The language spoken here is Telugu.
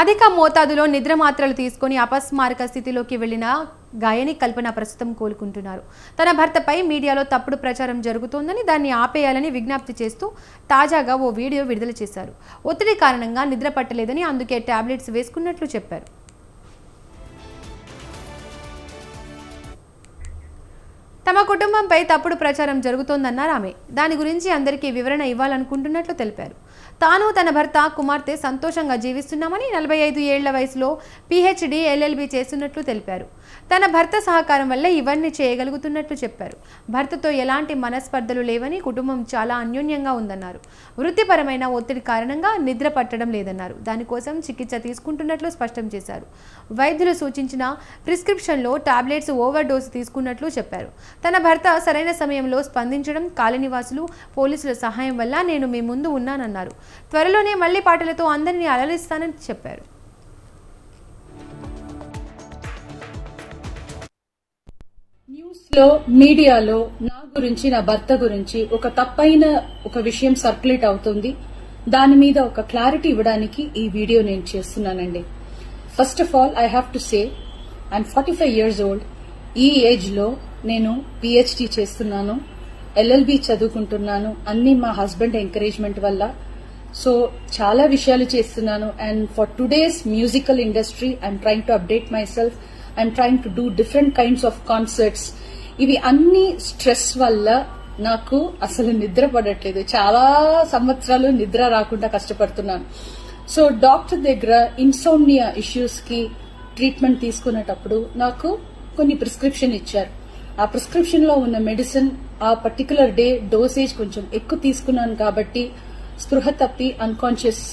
అధిక మోతాదులో నిద్ర మాత్రలు తీసుకొని అపస్మారక స్థితిలోకి వెళ్ళిన గాయని కల్పన ప్రస్తుతం కోలుకుంటున్నారు. తన భర్తపై మీడియాలో తప్పుడు ప్రచారం జరుగుతోందని దాన్ని ఆపేయాలని విజ్ఞప్తి చేస్తూ తాజాగా ఓ వీడియో విడుదల చేశారు. ఒత్తిడి కారణంగా నిద్ర పట్టలేదని అందుకే టాబ్లెట్స్ వేసుకున్నట్లు చెప్పారు. తమ కుటుంబంపై తప్పుడు ప్రచారం జరుగుతోందన్నారు ఆమె. దాని గురించి అందరికీ వివరణ ఇవ్వాలనుకుంటున్నట్లు తెలిపారు. తాను తన భర్త కుమార్తె సంతోషంగా జీవిస్తున్నామని నలభై ఐదు ఏళ్ళ వయసులో పిహెచ్డి ఎల్ఎల్బి చేస్తున్నట్లు తెలిపారు. తన భర్త సహకారం వల్ల ఇవన్నీ చేయగలుగుతున్నట్లు చెప్పారు. భర్తతో ఎలాంటి మనస్పర్ధలు లేవని కుటుంబం చాలా అన్యోన్యంగా ఉందన్నారు. వృత్తిపరమైన ఒత్తిడి కారణంగా నిద్ర పట్టడం లేదన్నారు. దానికోసం చికిత్స తీసుకుంటున్నట్లు స్పష్టం చేశారు. వైద్యులు సూచించిన ప్రిస్క్రిప్షన్లో టాబ్లెట్స్ ఓవర్ డోసు తీసుకున్నట్లు చెప్పారు. తన భర్త సరైన సమయంలో స్పందించడం కాలనివాసులు పోలీసుల సహాయం వల్ల నేను మీ ముందు ఉన్నానన్నారు. త్వరలోనే మళ్ళీ పాటలతో అందరినీ అలరిస్తానని చెప్పారు. న్యూస్లో మీడియాలో నా గురించి నా భర్త గురించి ఒక తప్పైన ఒక విషయం సర్క్యులేట్ అవుతుంది. దాని మీద ఒక క్లారిటీ ఇవ్వడానికి ఈ వీడియో నేను చేస్తున్నానండి. First of all I have to say I'm forty five years old ఈ ఏజ్లో నేను పిహెచ్డి చేస్తున్నాను ఎల్ఎల్బి చదువుకుంటున్నాను అన్ని మా హస్బెండ్ ఎంకరేజ్మెంట్ వల్ల. సో చాలా విషయాలు చేస్తున్నాను. And for today's musical industry I'm trying to update myself I'm trying to do different kinds of concerts ఇవి అన్ని స్ట్రెస్ వల్ల నాకు అసలు నిద్ర పడట్లేదు. చాలా సంవత్సరాలు నిద్ర రాకుండా కష్టపడుతున్నాను. సో డాక్టర్ దగ్గర ఇన్సోమ్నియా ఇష్యూస్కి ట్రీట్మెంట్ తీసుకునేటప్పుడు నాకు కొన్ని ప్రిస్క్రిప్షన్ ఇచ్చారు. ఆ ప్రిస్క్రిప్షన్లో ఉన్న మెడిసిన్ ఆ పర్టికులర్ డే డోసేజ్ కొంచెం ఎక్కువ తీసుకున్నాను కాబట్టి స్పృహ తప్పి అన్కాన్షియస్